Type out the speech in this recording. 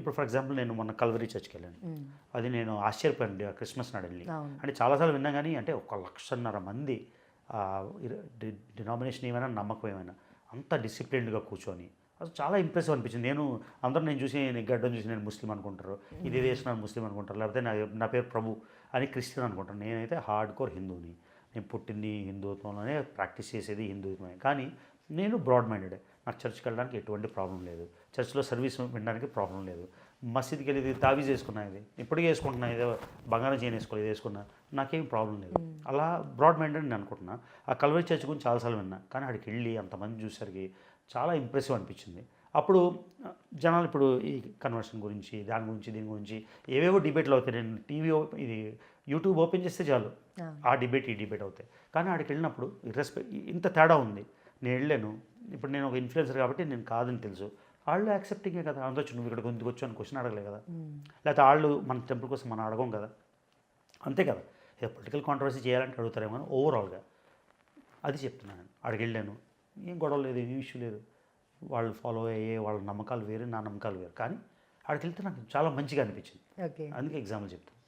ఇప్పుడు for example నేను మొన్న కల్వరీ చర్చ్కి వెళ్ళాను. అది నేను ఆశ్చర్యపోయాను ఆ క్రిస్మస్ నాడు వెళ్ళి. అంటే చాలాసార్లు విన్నా కానీ అంటే ఒక లక్షన్నర మంది డినామినేషన్ ఏమైనా నమ్మకం ఏమైనా అంత డిసిప్లిన్డ్గా కూర్చొని. అసలు చాలా ఇంప్రెసివ్ అనిపించింది. నేను అందరూ నేను చూసి నేను గడ్డం చూసి నేను ముస్లిం అనుకుంటారు ఇది వేసినాను ముస్లిం అనుకుంటారు లేకపోతే నా నా పేరు ప్రభు అని క్రిస్టియన్ అనుకుంటాను నేనైతే హార్డ్ కోర్ హిందూని నేను పుట్టింది హిందుత్వంలోనే ప్రాక్టీస్ చేసేది హిందూత్వమే. కానీ నేను బ్రాడ్ మైండెడ్ నాకు చర్చ్కి వెళ్ళడానికి ఎటువంటి ప్రాబ్లం లేదు. చర్చ్లో సర్వీస్ వినడానికి ప్రాబ్లం లేదు. మసీద్కి వెళ్ళి ఇది తావీజ్ వేసుకున్నా ఇది ఇప్పటికే వేసుకుంటున్నా ఏదో బంగారం చేయని వేసుకోలేదు వేసుకున్నా నాకేం ప్రాబ్లం లేదు. అలా బ్రాడ్ మైండెడ్ నేను అనుకుంటున్నా. ఆ కల్వరి చర్చ్ గురించి చాలాసార్లు విన్నా కానీ అక్కడికి వెళ్ళి అంతమంది చూసరికి చాలా ఇంప్రెసివ్ అనిపించింది. అప్పుడు జనాలు ఇప్పుడు ఈ కన్వర్షన్ గురించి దాని గురించి దీని గురించి ఏవేవో డిబేట్లు అవుతాయి. నేను టీవీ ఇది యూట్యూబ్ ఓపెన్ చేస్తే చాలు. ఆ డిబేట్ ఈ డిబేట్ అవుతాయి. కానీ ఆడికి వెళ్ళినప్పుడు రెస్పెక్ట్ ఇంత తేడా ఉంది. నేను వెళ్ళాను ఇప్పుడు నేను ఒక ఇన్ఫ్లుయెన్సర్ కాబట్టి నేను కాదని తెలుసు. వాళ్ళు యాక్సెప్టింగే కదా. అందరూ నువ్వు ఇక్కడ ఎందుకు వచ్చి అని క్వశ్చన్ అడగలే కదా. లేకపోతే వాళ్ళు మన టెంపుల్ కోసం మనం అడగం కదా. అంతే కదా. ఏదో పొలిటికల్ కాంట్రవర్సీ చేయాలంటే అడుగుతారేమో ఓవరాల్గా అది చెప్తున్నాను అక్కడికి వెళ్ళాను. ఏం గొడవ లేదు ఏం ఇష్యూ లేదు. వాళ్ళు ఫాలో అయ్యే వాళ్ళ నమ్మకాలు వేరు నా నమ్మకాలు వేరు. కానీ అక్కడికి వెళ్తే నాకు చాలా మంచిగా అనిపించింది. అందుకే ఎగ్జాంపుల్ చెప్తాను